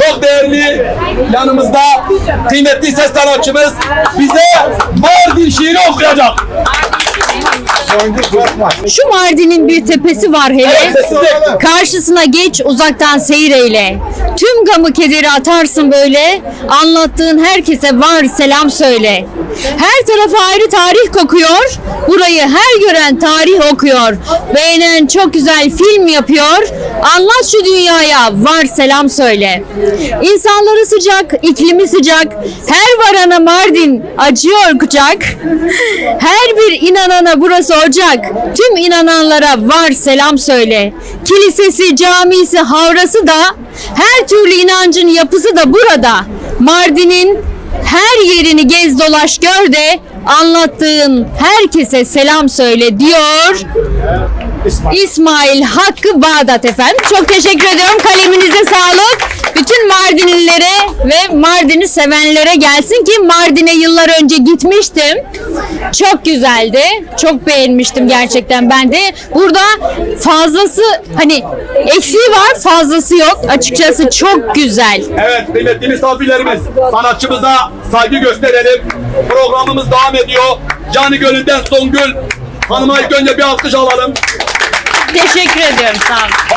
çok değerli yanımızda kıymetli ses sanatçımız bize Mardin şiiri okuyacak. Şu Mardin'in bir tepesi var hele. Karşısına geç uzaktan seyreyle. Tüm gamı kederi atarsın böyle. Anlattığın herkese var selam söyle. Her tarafa ayrı tarih kokuyor. Burayı her gören tarih okuyor. Beğenen çok güzel film yapıyor. Anlat şu dünyaya var selam söyle. İnsanları sıcak, iklimi sıcak. Her varana Mardin acıyor kucak. Her bir inanana burası ocak. Tüm inananlara var selam söyle. Kilisesi, camisi, havrası da her türlü inancın yapısı da burada. Mardin'in her yerini gez dolaş gör de anlattığın herkese selam söyle diyor. İsmail Hakkı Bağdat efendim. Çok teşekkür ediyorum. Kaleminize sağlık. Mardinlilere ve Mardin'i sevenlere gelsin ki Mardin'e yıllar önce gitmiştim. Çok güzeldi. Çok beğenmiştim gerçekten ben de. Burada fazlası hani eksiği var fazlası yok. Açıkçası çok güzel. Evet kıymetli misafirlerimiz sanatçımıza saygı gösterelim. Programımız devam ediyor. Cani Gölü'nden Songül Hanım'a ilk önce bir alkış alalım. Teşekkür ediyorum. Sağ olun.